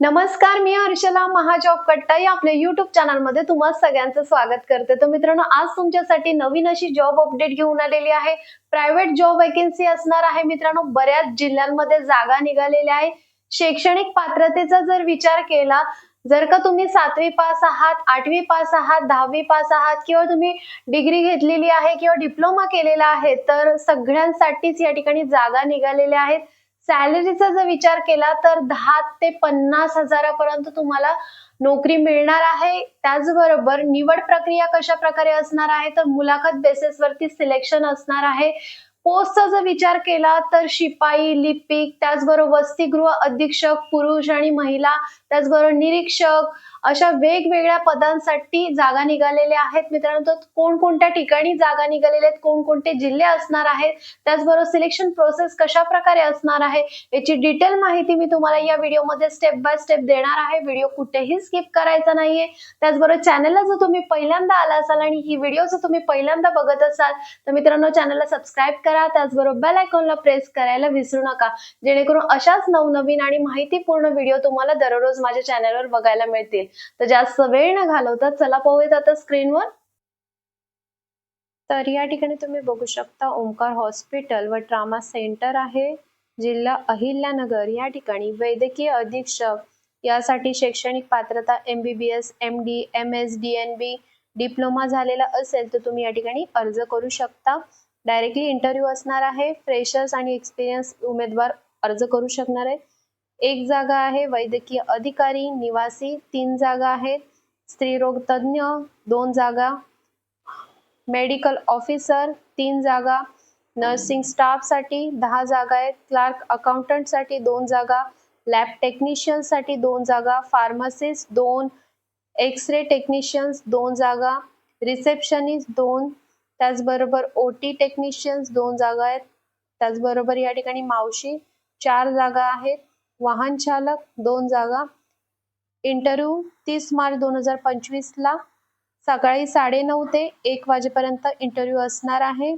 नमस्कार मी हर्षला महाजॉब कट्टाई. आपल्या युट्यूब चॅनलमध्ये तुम्हा सगळ्यांचं स्वागत करते. तर मित्रांनो आज तुमच्यासाठी नवीन अशी जॉब अपडेट घेऊन आलेली आहे. प्रायव्हेट जॉब वेकेन्सी असणार आहे मित्रांनो. बऱ्याच जिल्ह्यांमध्ये जागा निघालेल्या आहे. शैक्षणिक पात्रतेचा जर विचार केला जर का तुम्ही सातवी पास आहात आठवी पास आहात दहावी पास आहात किंवा तुम्ही डिग्री घेतलेली आहे किंवा डिप्लोमा केलेला आहे तर सगळ्यांसाठीच या ठिकाणी जागा निघालेल्या आहेत. सॅलरीचा जर विचार केला तर दहा ते पन्नास हजारापर्यंत तुम्हाला नोकरी मिळणार आहे. त्याचबरोबर निवड प्रक्रिया कशा प्रकारे असणार आहे तर मुलाखत बेसिसवरती सिलेक्शन असणार आहे. पोस्टचा जर विचार केला तर शिपाई लिपिक त्याचबरोबर वसतिगृह अधीक्षक पुरुष आणि महिला त्याचबरोबर निरीक्षक अशा वेगवेगळ्या पदांसाठी जागा निघालेल्या आहेत. मित्रांनो तर कोणकोणत्या ठिकाणी जागा निघालेल्या आहेत? कोणकोणते जिल्हे असणार आहेत? त्याचबरोबर सिलेक्शन प्रोसेस कशा प्रकारे असणार आहे? याची डिटेल माहिती मी तुम्हाला या व्हिडिओमध्ये स्टेप बाय स्टेप देणार आहे. व्हिडिओ कुठेही स्किप करायचा नाहीये. त्याचबरोबर चॅनलला जर तुम्ही पहिल्यांदा आला असाल आणि ही व्हिडिओ जर तुम्ही पहिल्यांदा बघत असाल तर मित्रांनो चॅनलला सबस्क्राईब करा. त्याचबरोबर बेल आयकॉनला प्रेस करायला विसरू नका. जेणेकरून अशाच नवनवीन आणि माहितीपूर्ण व्हिडिओ तुम्हाला दररोज माझ्या चॅनलवर बघायला मिळतील. तर जास्त वेळ न घालवता चला पाहूयात आता स्क्रीनवर तर या ठिकाणी तुम्ही बघू शकता ओंकार हॉस्पिटल व ट्रामा सेंटर आहे. जिल्हा अहिल्यानगर. या ठिकाणी वैद्यकीय अधीक्षक यासाठी शैक्षणिक पात्रता M B B S M D M S D N B diploma झालेला असेल तर तुम्ही या ठिकाणी अर्ज करू शकता. डायरेक्टली इंटरव्ह्यू असणार आहे. फ्रेशर्स आणि एक्सपिरियन्स उमेदवार अर्ज करू शकणार आहे. एक जागा आहे वैद्यकीय अधिकारी निवासी तीन जागा आहेत स्त्रीरोग तज्ज्ञ दोन जागा मेडिकल ऑफिसर तीन जागा नर्सिंग स्टाफसाठी दहा जागा आहेत क्लार्क अकाउंटंटसाठी दोन जागा लॅब टेक्निशियनसाठी दोन जागा फार्मासिस्ट दोन एक्स रे टेक्निशियन्स दोन जागा रिसेप्शनिस्ट दोन त्याचबरोबर ओ टी टेक्निशियन्स दोन जागा आहेत त्याचबरोबर या ठिकाणी मावशी चार जागा आहेत. वाहन चालक दोन जागा. इंटरव्ह्यू तीस मार्च दोन हजार पंचवीस ला. सकाळी साडेनऊ ते एक वाजेपर्यंत इंटरव्ह्यू असणार आहे.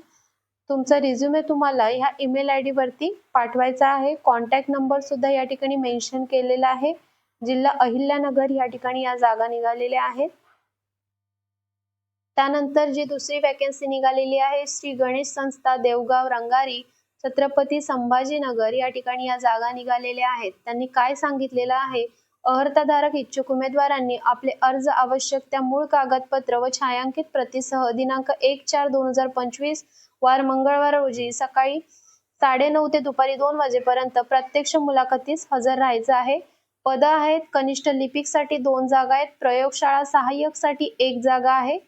तुमचा रिझ्युमे तुम्हाला ह्या ईमेल आय डी वरती पाठवायचा आहे. कॉन्टॅक्ट नंबर सुद्धा या ठिकाणी मेन्शन केलेला आहे. जिल्हा अहिल्यानगर या ठिकाणी या जागा निघालेल्या आहेत. त्यानंतर जी दुसरी वॅकन्सी निघालेली आहे श्री गणेश संस्था देवगाव रंगारी छत्रपती संभाजीनगर या ठिकाणी या जागा निघालेल्या आहेत. त्यांनी काय सांगितलेलं आहे? अर्हताधारक इच्छुक उमेदवारांनी आपले अर्ज आवश्यक त्या मूळ कागदपत्र व छायांकित प्रतीसह दिनांक एक चार दोन हजार पंचवीस वार मंगळवार रोजी सकाळी साडेनऊ ते दुपारी दोन वाजेपर्यंत प्रत्यक्ष मुलाखतीस हजर राहायचं आहे. पद आहेत कनिष्ठ लिपिकसाठी दोन जागा आहेत प्रयोगशाळा सहाय्यकसाठी एक जागा आहे.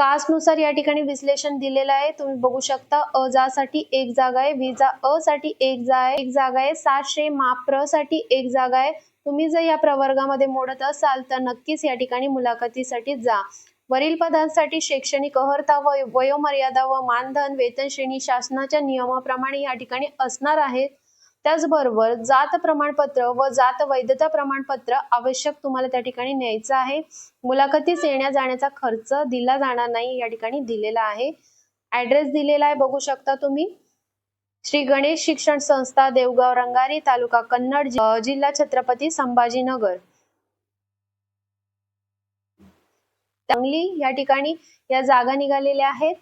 कास्टनुसार या ठिकाणी विश्लेषण दिलेलं आहे. तुम्ही बघू शकता अ जा साठी एक जागा आहे विजा अ साठी एक जा आहे एक जागा आहे सातशे माप्रसाठी एक जागा आहे. तुम्ही जर या प्रवर्गामध्ये मोडत असाल तर नक्कीच या ठिकाणी मुलाखतीसाठी जा. वरील पदांसाठी शैक्षणिक अहर्ता व वयोमर्यादा व मानधन वेतन श्रेणी शासनाच्या नियमाप्रमाणे या ठिकाणी असणार आहेत त्याचबरोबर जात प्रमाणपत्र व जात वैधता प्रमाणपत्र आवश्यक तुम्हाला त्या ठिकाणी न्यायचं आहे. मुलाखतीस येण्या जाण्याचा खर्च दिला जाणार नाही या ठिकाणी दिलेला आहे. ऍड्रेस दिलेला आहे बघू शकता तुम्ही. श्री गणेश शिक्षण संस्था देवगाव रंगारी तालुका कन्नड जिल्हा छत्रपती संभाजीनगर. चांगली या ठिकाणी या जागा निघालेल्या आहेत.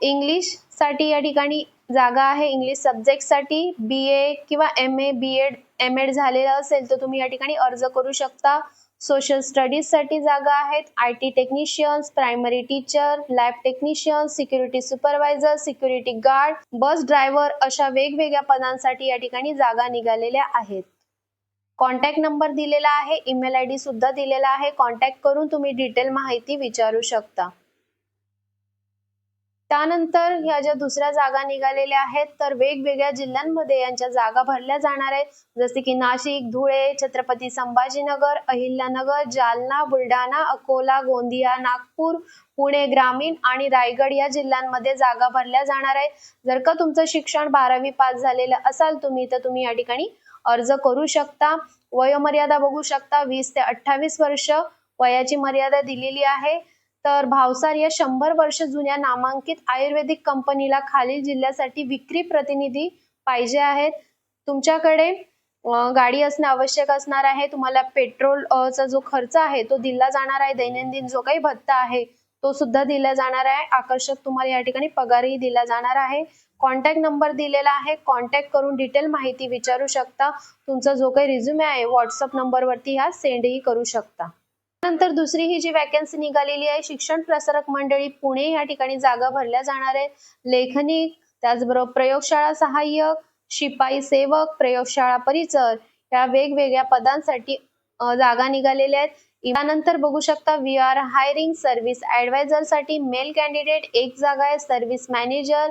इंग्लिशसाठी या ठिकाणी जागा आहे इंग्लिश सब्जेक्टसाठी बी ए किंवा M A B Ed M Ed झालेलं असेल तर तुम्ही या ठिकाणी अर्ज करू शकता. सोशल स्टडीजसाठी जागा आहेत I T technicians primary teacher lab technicians security supervisor security guard bus driver अशा वेगवेगळ्या पदांसाठी या ठिकाणी जागा निघालेल्या आहेत. कॉन्टॅक्ट नंबर दिलेला आहे ईमेल आय डी सुद्धा दिलेला आहे. कॉन्टॅक्ट करून तुम्ही डिटेल माहिती विचारू शकता. त्यानंतर ह्या ज्या दुसऱ्या जागा निघालेल्या आहेत तर वेगवेगळ्या जिल्ह्यांमध्ये यांच्या जागा भरल्या जाणार आहेत. जसे की नाशिक धुळे छत्रपती संभाजीनगर अहिल्यानगर जालना बुलढाणा अकोला गोंदिया नागपूर पुणे ग्रामीण आणि रायगड या जिल्ह्यांमध्ये जागा भरल्या जाणार आहेत. जर का तुमचं शिक्षण बारावी पास झालेलं असाल तुम्ही तर तुम्ही या ठिकाणी अर्ज करू शकता. वयोमर्यादा बघू शकता वीस ते अठ्ठावीस वर्ष वयाची मर्यादा दिलेली आहे. तर भावसार या शंभर वर्ष जुन्या नामांकित आयुर्वेदिक कंपनीला खालील जिल्ह्यासाठी विक्री प्रतिनिधी पाहिजे आहेत. तुमच्याकडे गाडी असणे आवश्यक असणार आहे. तुम्हाला पेट्रोल चा जो खर्च आहे तो दिला जाणार आहे. दैनंदिन जो काही भत्ता आहे तो सुद्धा दिला जाणार आहे. आकर्षक तुम्हाला या ठिकाणी पगारही दिला जाणार आहे. कॉन्टॅक्ट नंबर दिलेला आहे. कॉन्टॅक्ट करून डिटेल माहिती विचारू शकता. तुमचा जो काही रिझ्युमे आहे व्हॉट्सअप नंबरवरती ह्या सेंडही करू शकता. नंतर दुसरी ही जी वॅकन्सी निघालेली आहे शिक्षण प्रसारक मंडळी पुणे या ठिकाणी जागा भरल्या जाणार आहेत. लेखनिक त्याचबरोबर प्रयोगशाळा सहाय्यक शिपाई सेवक प्रयोगशाळा परिचर या वेगवेगळ्या पदांसाठी जागा निघालेल्या आहेत. त्यानंतर बघू शकता वी आर हायरिंग सर्व्हिस ऍडवायझरसाठी मेल कॅन्डिडेट एक जागा आहे सर्व्हिस मॅनेजर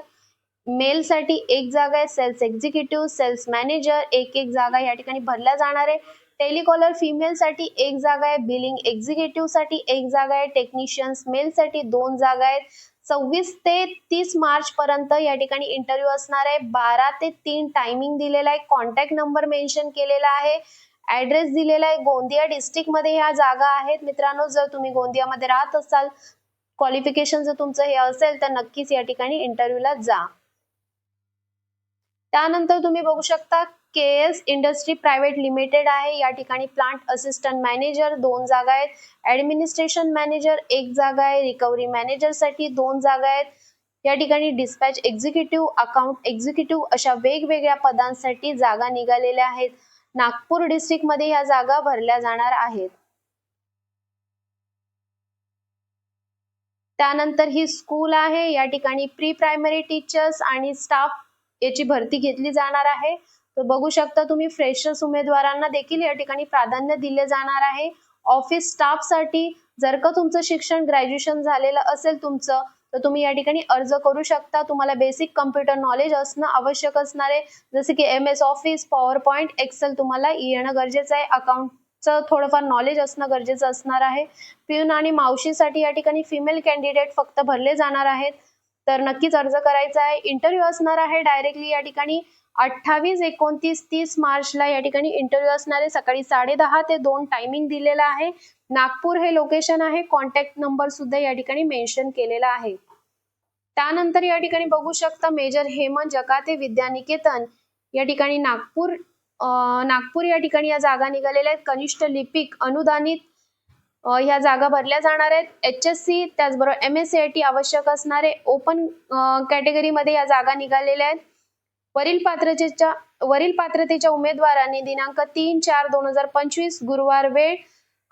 मेल साठी एक जागा आहे सेल्स एक्झिक्युटिव्ह सेल्स मॅनेजर एक एक जागा या ठिकाणी भरल्या जाणार आहे. टेलिकॉलर फिमेल साठी एक जागा आहे बिलिंग एक्झिक्युटिव्हसाठी एक जागा आहे टेक्निशियन्स मेल साठी दोन जागा आहेत. सव्वीस ते तीस मार्च पर्यंत या ठिकाणी इंटरव्ह्यू असणार आहे. बारा ते तीन टायमिंग दिलेला आहे. कॉन्टॅक्ट नंबर मेन्शन केलेला आहे. ऍड्रेस दिलेला आहे. गोंदिया डिस्ट्रिक्टमध्ये ह्या जागा आहेत. मित्रांनो जर तुम्ही गोंदियामध्ये राहत असाल क्वालिफिकेशन जर तुमचं हे असेल तर नक्कीच या ठिकाणी इंटरव्ह्यूला जा. त्यानंतर तुम्ही बघू शकता K S industry private limited आहे. या ठिकाणी प्लांट असिस्टंट मॅनेजर दोन जागा आहेत. ऍडमिनिस्ट्रेशन मॅनेजर एक जागा आहे. रिकव्हरी मॅनेजरसाठी दोन जागा आहेत. या ठिकाणी डिस्पॅच एक्झिक्युटिव्ह अकाउंट एक्झिक्युटिव्ह अशा वेगवेगळ्या पदांसाठी जागा निघालेल्या आहेत. नागपूर डिस्ट्रिक्टमध्ये या जागा भरल्या जाणार आहेत. त्यानंतर ही स्कूल आहे. या ठिकाणी प्री प्रायमरी टीचर्स आणि स्टाफ याची भरती घेतली जाणार आहे. तर बघू शकता तुम्ही फ्रेशर्स उमेदवारांना देखील या ठिकाणी प्राधान्य दिले जाणार आहे. ऑफिस स्टाफसाठी जर का तुमचं शिक्षण ग्रॅज्युएशन झालेलं असेल तुमचं तर तुम्ही या ठिकाणी अर्ज करू शकता. तुम्हाला बेसिक कम्प्युटर नॉलेज असणं आवश्यक असणार आहे. जसे की M S office power point Excel तुम्हाला येणं गरजेचं आहे. अकाउंटचं थोडंफार नॉलेज असणं गरजेचं असणार आहे. पिऊन आणि मावशीसाठी या ठिकाणी फिमेल कॅन्डिडेट फक्त भरले जाणार आहेत. तर नक्कीच अर्ज करायचा आहे. इंटरव्ह्यू असणार आहे डायरेक्टली या ठिकाणी. अठ्ठावीस एकोणतीस तीस मार्चला या ठिकाणी इंटरव्ह्यू असणार आहे सकाळी साडे दहा ते दोन टायमिंग दिलेला आहे. नागपूर हे लोकेशन आहे. कॉन्टॅक्ट नंबर सुद्धा या ठिकाणी मेन्शन केलेला आहे. त्यानंतर या ठिकाणी बघू शकता मेजर हेमंत जकाते विद्यानिकेतन या ठिकाणी नागपूर नागपूर या ठिकाणी या जागा निघालेल्या आहेत. कनिष्ठ लिपिक अनुदानित ह्या जागा भरल्या जाणार आहेत. एच एस सी त्याचबरोबर M S C I T आवश्यक असणारे ओपन कॅटेगरीमध्ये या जागा निघालेल्या आहेत. वरील पात्रतेच्या वरील पात्रतेच्या उमेदवारांनी दिनांक तीन चार दोन हजार पंचवीस गुरुवार वेळ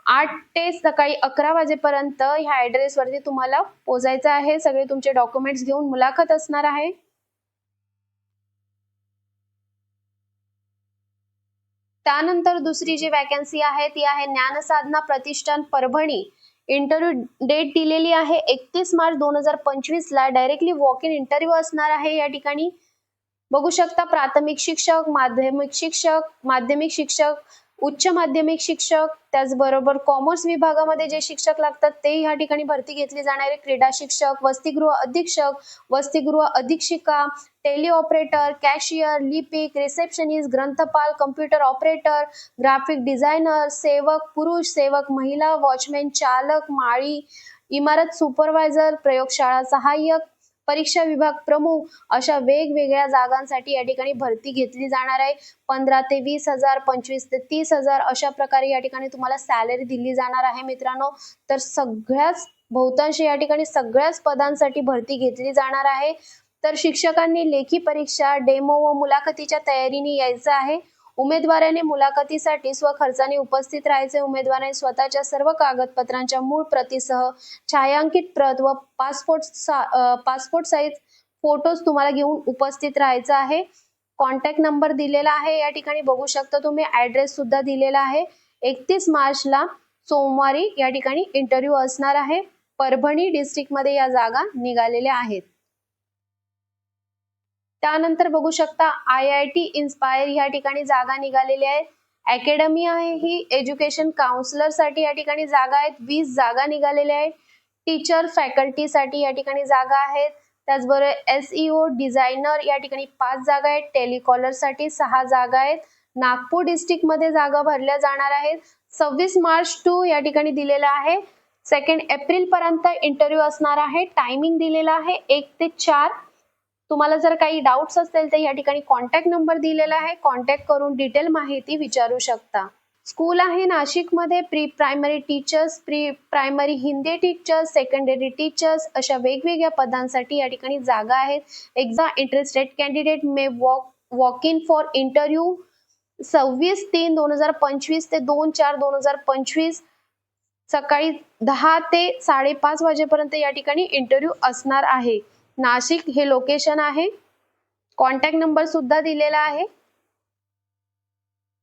आठ ते सकाळी अकरा वाजेपर्यंत ह्या ॲड्रेसवरती तुम्हाला पोहोचायचं आहे. सगळे तुमचे डॉक्युमेंट्स घेऊन मुलाखत असणार आहे. त्यानंतर दुसरी जी वॅकन्सी आहे ती आहे ज्ञानसाधना प्रतिष्ठान परभणी. इंटरव्ह्यू डेट दिलेली आहे एकतीस मार्च दोन हजार पंचवीस ला डायरेक्टली वॉक इन इंटरव्ह्यू असणार आहे या ठिकाणी. बघू शकता प्राथमिक शिक्षक माध्यमिक शिक्षक माध्यमिक शिक्षक उच्च माध्यमिक शिक्षक त्याचबरोबर कॉमर्स विभागामध्ये जे शिक्षक लागतात ते ह्या ठिकाणी भरती घेतली जाणारे क्रीडा शिक्षक वसतिगृह अधीक्षक वसतिगृह अधीक्षिका टेली ऑपरेटर कॅशियर लिपिक रिसेप्शनिस्ट ग्रंथपाल कम्प्युटर ऑपरेटर ग्राफिक डिझायनर सेवक पुरुष सेवक महिला वॉचमॅन चालक माळी इमारत सुपरवायझर प्रयोगशाळा सहाय्यक परीक्षा विभाग प्रमुख अशा वेगवेगळ्या जागांसाठी या ठिकाणी भरती घेतली जाणार आहे. पंधरा ते वीस हजार पंचवीस ते तीस हजार अशा प्रकारे या ठिकाणी तुम्हाला सॅलरी दिली जाणार आहे मित्रांनो. तर सगळ्याच बहुतांश या ठिकाणी सगळ्याच पदांसाठी भरती घेतली जाणार आहे. तर शिक्षकांनी लेखी परीक्षा डेमो व मुलाखतीच्या तयारीने यायचं आहे. उमेदवाराने मुलाखतीसाठी स्वखर्चाने उपस्थित राहायचे. उमेदवाराने स्वतःच्या सर्व कागदपत्रांच्या मूळ प्रतीसह छायांकित प्रत व पासपोर्ट पासपोर्ट साईज फोटोज तुम्हाला घेऊन उपस्थित राहायचं आहे. कॉन्टॅक्ट नंबर दिलेला आहे. या ठिकाणी बघू शकता तुम्ही ऍड्रेस सुद्धा दिलेला आहे. एकतीस मार्चला सोमवारी या ठिकाणी इंटरव्ह्यू असणार आहे. परभणी डिस्ट्रिक्टमध्ये या जागा निघालेल्या आहेत. त्यानंतर बघू शकता आय आय टी इन्स्पायर या ठिकाणी जागा निघालेल्या आहेत अकॅडमी आहे ही एज्युकेशन काउन्सिलरसाठी या ठिकाणी जागा आहेत. वीस जागा निघालेल्या आहेत. टीचर फॅकल्टी साठी या ठिकाणी जागा आहेत. त्याचबरोबर एसईओ डिझायनर या ठिकाणी पाच जागा आहेत. टेलिकॉलरसाठी सहा जागा आहेत. नागपूर डिस्ट्रिक्टमध्ये जागा भरल्या जाणार आहेत. सव्वीस मार्च टू या ठिकाणी दिलेला आहे. सेकंड एप्रिल पर्यंत इंटरव्ह्यू असणार आहे. टायमिंग दिलेला आहे एक ते चार. तुम्हाला जर काही डाऊट्स असतील तर या ठिकाणी कॉन्टॅक्ट नंबर दिलेला आहे. कॉन्टॅक्ट करून डिटेल माहिती विचारू शकता. स्कूल आहे नाशिकमध्ये. Pre primary teachers pre primary Hindi teachers secondary teachers अशा वेगवेगळ्या पदांसाठी या ठिकाणी जागा आहेत. Exam interested candidate may walk walk in for interview सव्वीस तीन दोन हजार पंचवीस ते दोन चार दोन हजार पंचवीस सकाळी दहा ते साडेपाच वाजेपर्यंत या ठिकाणी इंटरव्ह्यू असणार आहे. नाशिक हे लोकेशन आहे. कॉन्टॅक्ट नंबर सुद्धा दिलेला आहे.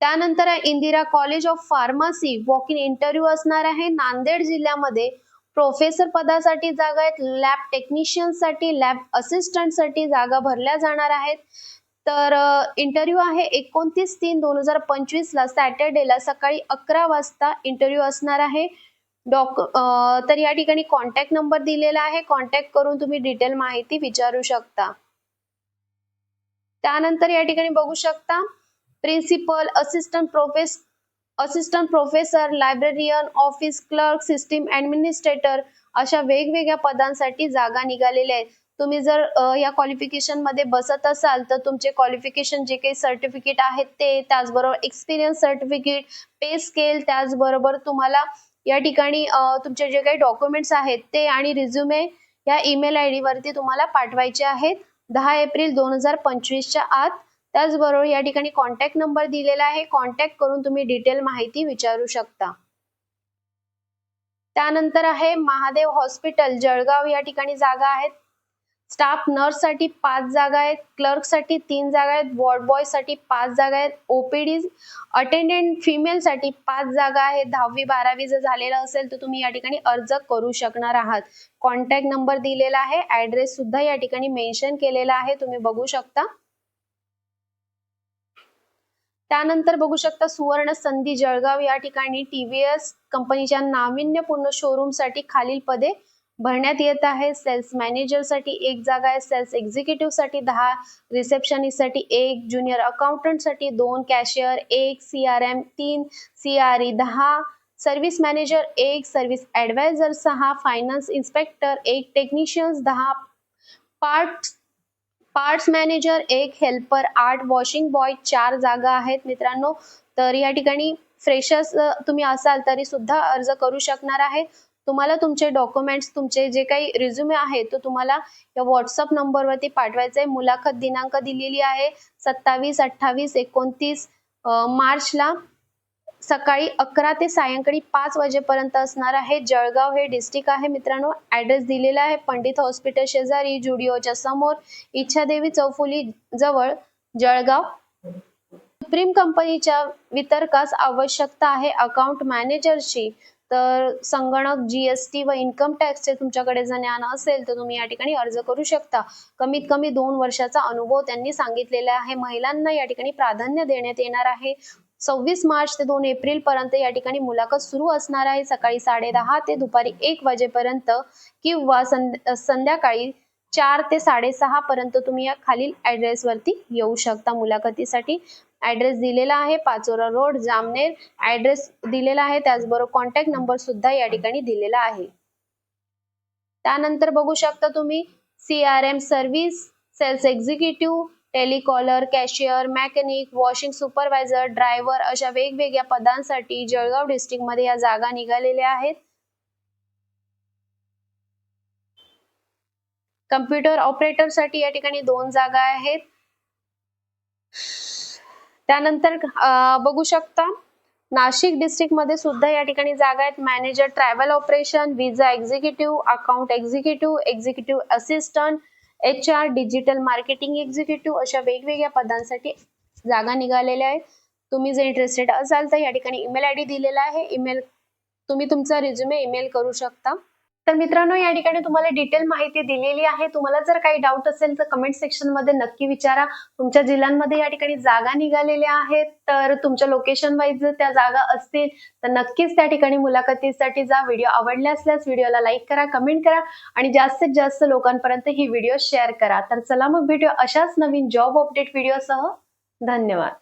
त्यानंतर Indira college of pharmacy walk in interview असणार आहे. नांदेड जिल्ह्यामध्ये प्रोफेसर पदासाठी जागा आहेत. लॅब टेक्निशियनसाठी लॅब असिस्टंटसाठी जागा भरल्या जाणार आहेत. तर इंटरव्ह्यू आहे एकोणतीस तीन दोन हजार पंचवीसला. सॅटर्डेला सकाळी अकरा वाजता इंटरव्ह्यू असणार आहे. डॉक तर या ठिकाणी कॉन्टॅक्ट नंबर दिलेला आहे. कॉन्टॅक्ट करून तुम्ही डिटेल माहिती विचारू शकता. त्यानंतर या ठिकाणी बघू शकता principal assistant profess assistant professor librarian office clerk system administrator अशा वेगवेगळ्या पदांसाठी जागा निघालेल्या आहेत. तुम्ही जर या क्वालिफिकेशनमध्ये बसत असाल तर तुमचे क्वालिफिकेशन जे काही सर्टिफिकेट आहेत ते त्याचबरोबर एक्सपिरियन्स सर्टिफिकेट पे स्केल त्याचबरोबर तुम्हाला या ठिकाणी तुमचे जे काही डॉक्युमेंट्स आहेत ते आणि रिझ्युमे या ईमेल आय डी वरती तुम्हाला पाठवायचे आहेत. दहा एप्रिल दोन हजार पंचवीसच्या आत. त्याचबरोबर या ठिकाणी कॉन्टॅक्ट नंबर दिलेला आहे. कॉन्टॅक्ट करून तुम्ही डिटेल माहिती विचारू शकता. त्यानंतर आहे महादेव हॉस्पिटल जळगाव या ठिकाणी जागा आहेत. स्टाफ नर्ससाठी पाच जागा आहेत क्लर्कसाठी तीन जागा आहेत वॉर्ड बॉयसाठी पाच जागा आहेत ओपीडी अटेंडंट फिमेल साठी पाच जागा आहेत. दहावी बारावी जर झालेलं असेल तर तुम्ही या ठिकाणी अर्ज करू शकणार आहात. कॉन्टॅक्ट नंबर दिलेला आहे ऍड्रेस सुद्धा या ठिकाणी मेन्शन केलेला आहे तुम्ही बघू शकता. त्यानंतर बघू शकता सुवर्ण संधी जळगाव या ठिकाणी टीव्हीएस कंपनीच्या नाविन्यपूर्ण शोरूमसाठी खालील पदे भरण्यात येत आहे. सेल्स मॅनेजरसाठी एक जागा आहे. सेल्स एक्झिक्युटिव्हसाठी दहा रिसेप्शनिस्टसाठी एक ज्युनियर अकाउंटंटसाठी दोन कॅशियर एक सी आर एम तीन सी आर ई दहा सर्व्हिस मॅनेजर एक सर्व्हिस ॲडवायझर सहा फायनान्स इन्स्पेक्टर एक टेक्निशियन्स दहा पार्ट पार्ट्स मॅनेजर एक हेल्पर आठ वॉशिंग बॉय चार जागा आहेत मित्रांनो. तर या ठिकाणी फ्रेशर्स तुम्ही असाल तरी सुद्धा अर्ज करू शकणार आहे. तुम्हाला तुमचे डॉक्युमेंट्स तुमचे जे काही रिझ्युमे आहे तो तुम्हाला या व्हॉट्सअप नंबरवरती पाठवायचा आहे मुलाखत दिनांक दिलेली आहे सत्तावीस अठ्ठावीस एकोणतीस मार्चला सकाळी अकरा ते सायंकाळी पाच वाजेपर्यंत असणार आहे. जळगाव हे डिस्ट्रिक्ट आहे मित्रांनो. ऍड्रेस दिलेला आहे. पंडित हॉस्पिटल शेजारी जुडिओच्या समोर इच्छादेवी चौफुली जवळ जळगाव. सुप्रीम कंपनीच्या वितरकास आवश्यकता आहे. अकाउंट मॅनेजरची तर संगणक जीएसटी व इन्कम टॅक्सचे तुमच्याकडे जर ज्ञान असेल तर तुम्ही या ठिकाणी अर्ज करू शकता. कमीत कमी दोन वर्षाचा अनुभव त्यांनी सांगितलेला आहे. महिलांना या ठिकाणी प्राधान्य देण्यात येणार आहे. सव्वीस मार्च ते दोन एप्रिल पर्यंत या ठिकाणी मुलाखत सुरू असणार आहे. सकाळी साडे दहा ते दुपारी एक वाजेपर्यंत किंवा संध्या- संध्याकाळी चार ते साडेसहा पर्यंत तुम्ही या खालील ऍड्रेस वरती येऊ शकता मुलाखतीसाठी. ऍड्रेस दिलेला आहे पाचोरा रोड जामनेर. ऍड्रेस दिलेला आहे त्याचबरोबर कॉन्टॅक्ट नंबर सुद्धा या ठिकाणी दिलेला आहे. त्यानंतर बघू शकता तुम्ही C R M service sales executive telecaller cashier mechanic washing supervisor driver अशा वेगवेगळ्या पदांसाठी जळगाव डिस्ट्रिक्टमध्ये या जागा निघालेल्या आहेत. कम्प्युटर ऑपरेटरसाठी या ठिकाणी दोन जागा आहेत. त्यानंतर बघू शकता नाशिक डिस्ट्रिक्टमध्ये सुद्धा या ठिकाणी जागा आहेत. Manager travel operation visa executive account executive executive assistant H R digital marketing executive अशा वेगवेगळ्या पदांसाठी जागा निघालेल्या आहेत. तुम्ही जर इंटरेस्टेड असाल तर या ठिकाणी ईमेल आय डी दिलेला आहे. ईमेल तुम्ही तुमचा रिझ्युमे ईमेल करू शकता. तर मित्रांनो या ठिकाणी तुम्हाला डिटेल माहिती दिलेली आहे. तुम्हाला जर काही डाऊट असेल तर कमेंट सेक्शनमध्ये नक्की विचारा. तुमच्या जिल्ह्यांमध्ये या ठिकाणी जागा निघालेल्या आहेत तर तुमच्या लोकेशन वाईज जर त्या जागा असतील तर नक्कीच त्या ठिकाणी मुलाखतीसाठी जा. व्हिडिओ आवडल्या असल्यास व्हिडिओला लाईक करा कमेंट करा आणि जास्तीत जास्त लोकांपर्यंत ही व्हिडिओ शेअर करा. तर चला मग भेटूया अशाच नवीन जॉब अपडेट व्हिडिओसह धन्यवाद.